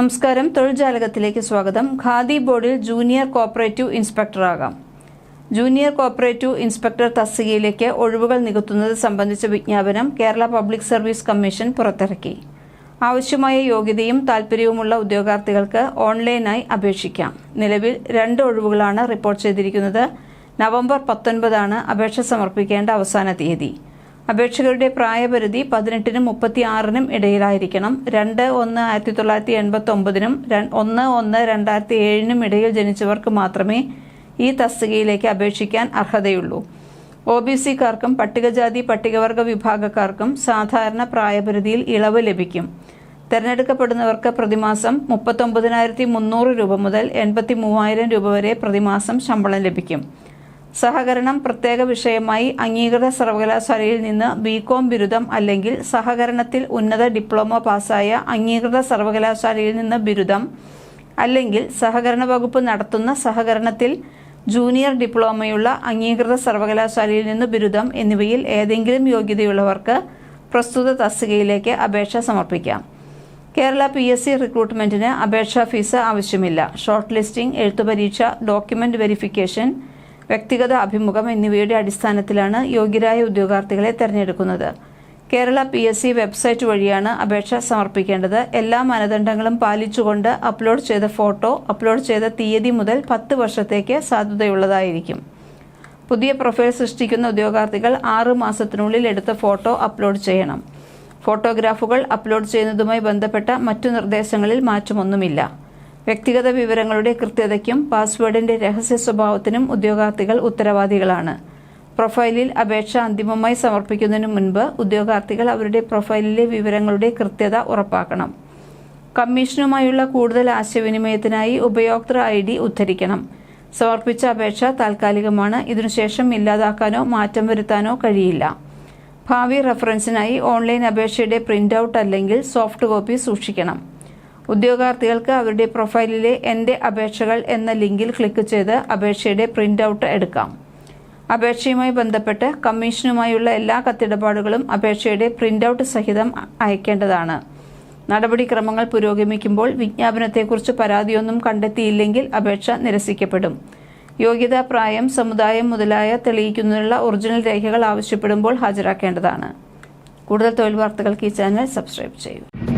നമസ്കാരം. തൊഴിൽ ജാലകത്തിലേക്ക് സ്വാഗതം. ഖാദി ബോർഡിൽ ജൂനിയർ കോപ്പറേറ്റീവ് ഇൻസ്പെക്ടറാകാം ജൂനിയർ കോപ്പറേറ്റീവ് ഇൻസ്പെക്ടർ തസ്തികയിലേക്ക് ഒഴിവുകൾ നികത്തുന്നത് സംബന്ധിച്ച വിജ്ഞാപനം കേരള പബ്ലിക് സർവീസ് കമ്മീഷൻ പുറത്തിറക്കി. ആവശ്യമായ യോഗ്യതയും താൽപ്പര്യവുമുള്ള ഉദ്യോഗാർത്ഥികൾക്ക് ഓൺലൈനായി അപേക്ഷിക്കാം. നിലവിൽ രണ്ട് ഒഴിവുകളാണ് റിപ്പോർട്ട് ചെയ്തിരിക്കുന്നത്. നവംബർ പത്തൊൻപതാണ് അപേക്ഷ സമർപ്പിക്കേണ്ട അവസാന തീയതി. അപേക്ഷകരുടെ പ്രായപരിധി പതിനെട്ടിനും മുപ്പത്തി ആറിനും ഇടയിലായിരിക്കണം. രണ്ട് ഒന്ന് ആയിരത്തി തൊള്ളായിരത്തി എൺപത്തി ഒമ്പതിനും ഒന്ന് ഒന്ന് രണ്ടായിരത്തി ഏഴിനും ഇടയിൽ ജനിച്ചവർക്ക് മാത്രമേ ഈ തസ്തികയിലേക്ക് അപേക്ഷിക്കാൻ അർഹതയുള്ളൂ. ഒ ബി സിക്കാർക്കും പട്ടികജാതി പട്ടികവർഗ വിഭാഗക്കാർക്കും സാധാരണ പ്രായപരിധിയിൽ ഇളവ് ലഭിക്കും. തെരഞ്ഞെടുക്കപ്പെടുന്നവർക്ക് പ്രതിമാസം മുപ്പത്തൊമ്പതിനായിരത്തി മുന്നൂറ് രൂപ മുതൽ എൺപത്തി മൂവായിരം രൂപ വരെ പ്രതിമാസം ശമ്പളം ലഭിക്കും. സഹകരണം പ്രത്യേക വിഷയമായി അംഗീകൃത സർവകലാശാലയിൽ നിന്ന് ബികോം ബിരുദം അല്ലെങ്കിൽ സഹകരണത്തിൽ ഉന്നത ഡിപ്ലോമ പാസ്സായ അംഗീകൃത സർവകലാശാലയിൽ നിന്ന് ബിരുദം അല്ലെങ്കിൽ സഹകരണ വകുപ്പ് നടത്തുന്ന സഹകരണത്തിൽ ജൂനിയർ ഡിപ്ലോമയുള്ള അംഗീകൃത സർവകലാശാലയിൽ നിന്ന് ബിരുദം എന്നിവയിൽ ഏതെങ്കിലും യോഗ്യതയുള്ളവർക്ക് പ്രസ്തുത തസ്തികയിലേക്ക് അപേക്ഷ സമർപ്പിക്കാം. കേരള പി എസ് സി റിക്രൂട്ട്മെന്റിന് അപേക്ഷാ ഫീസ് ആവശ്യമില്ല. ഷോർട്ട് ലിസ്റ്റിംഗ് എഴുത്തുപരീക്ഷ ഡോക്യുമെന്റ് വെരിഫിക്കേഷൻ വ്യക്തിഗത അഭിമുഖം എന്നിവയുടെ അടിസ്ഥാനത്തിലാണ് യോഗ്യരായ ഉദ്യോഗാർത്ഥികളെ തെരഞ്ഞെടുക്കുന്നത്. Kerala P S C website വഴിയാണ് അപേക്ഷ സമർപ്പിക്കേണ്ടത്. എല്ലാ മാനദണ്ഡങ്ങളും പാലിച്ചുകൊണ്ട് അപ്ലോഡ് ചെയ്ത ഫോട്ടോ അപ്ലോഡ് ചെയ്ത തീയതി മുതൽ പത്ത് വർഷത്തേക്ക് സാധുതയുള്ളതായിരിക്കും. പുതിയ പ്രൊഫൈൽ സൃഷ്ടിക്കുന്ന ഉദ്യോഗാർത്ഥികൾ ആറ് മാസത്തിനുള്ളിൽ എടുത്ത ഫോട്ടോ അപ്ലോഡ് ചെയ്യണം. ഫോട്ടോഗ്രാഫുകൾ അപ്ലോഡ് ചെയ്യുന്നതുമായി ബന്ധപ്പെട്ട മറ്റു നിർദ്ദേശങ്ങളിൽ മാറ്റമൊന്നുമില്ല. വ്യക്തിഗത വിവരങ്ങളുടെ കൃത്യതയ്ക്കും പാസ്വേഡിന്റെ രഹസ്യ സ്വഭാവത്തിനും ഉദ്യോഗാർത്ഥികൾ ഉത്തരവാദികളാണ്. പ്രൊഫൈലിൽ അപേക്ഷ അന്തിമമായി സമർപ്പിക്കുന്നതിന് മുൻപ് ഉദ്യോഗാർത്ഥികൾ അവരുടെ പ്രൊഫൈലിലെ വിവരങ്ങളുടെ കൃത്യത ഉറപ്പാക്കണം. കമ്മീഷനുമായുള്ള കൂടുതൽ ആശയവിനിമയത്തിനായി ഉപയോക്തൃ ഐ ഡി ഉദ്ധരിക്കണം. സമർപ്പിച്ച അപേക്ഷ താൽക്കാലികമാണ്. ഇതിനുശേഷം ഇല്ലാതാക്കാനോ മാറ്റം വരുത്താനോ കഴിയില്ല. ഭാവി റഫറൻസിനായി ഓൺലൈൻ അപേക്ഷയുടെ പ്രിന്റ് ഔട്ട് അല്ലെങ്കിൽ സോഫ്റ്റ് കോപ്പി സൂക്ഷിക്കണം. ഉദ്യോഗാർത്ഥികൾക്ക് അവരുടെ പ്രൊഫൈലിലെ എന്റെ അപേക്ഷകൾ എന്ന ലിങ്കിൽ ക്ലിക്ക് ചെയ്ത് അപേക്ഷയുടെ പ്രിന്റ് ഔട്ട് എടുക്കാം. അപേക്ഷയുമായി ബന്ധപ്പെട്ട് കമ്മീഷനുമായുള്ള എല്ലാ കത്തിടപാടുകളും അപേക്ഷയുടെ പ്രിന്റ് ഔട്ട് സഹിതം അയക്കേണ്ടതാണ്. നടപടിക്രമങ്ങൾ പുരോഗമിക്കുമ്പോൾ വിജ്ഞാപനത്തെക്കുറിച്ച് പരാതിയൊന്നും കണ്ടെത്തിയില്ലെങ്കിൽ അപേക്ഷ നിരസിക്കപ്പെടും. യോഗ്യതാ പ്രായം സമുദായം മുതലായ തെളിയിക്കുന്നതിനുള്ള ഒറിജിനൽ രേഖകൾ ആവശ്യപ്പെടുമ്പോൾ ഹാജരാക്കേണ്ടതാണ്. കൂടുതൽ തൊഴിൽ വാർത്തകൾക്ക് ഈ ചാനൽ സബ്സ്ക്രൈബ് ചെയ്യൂ.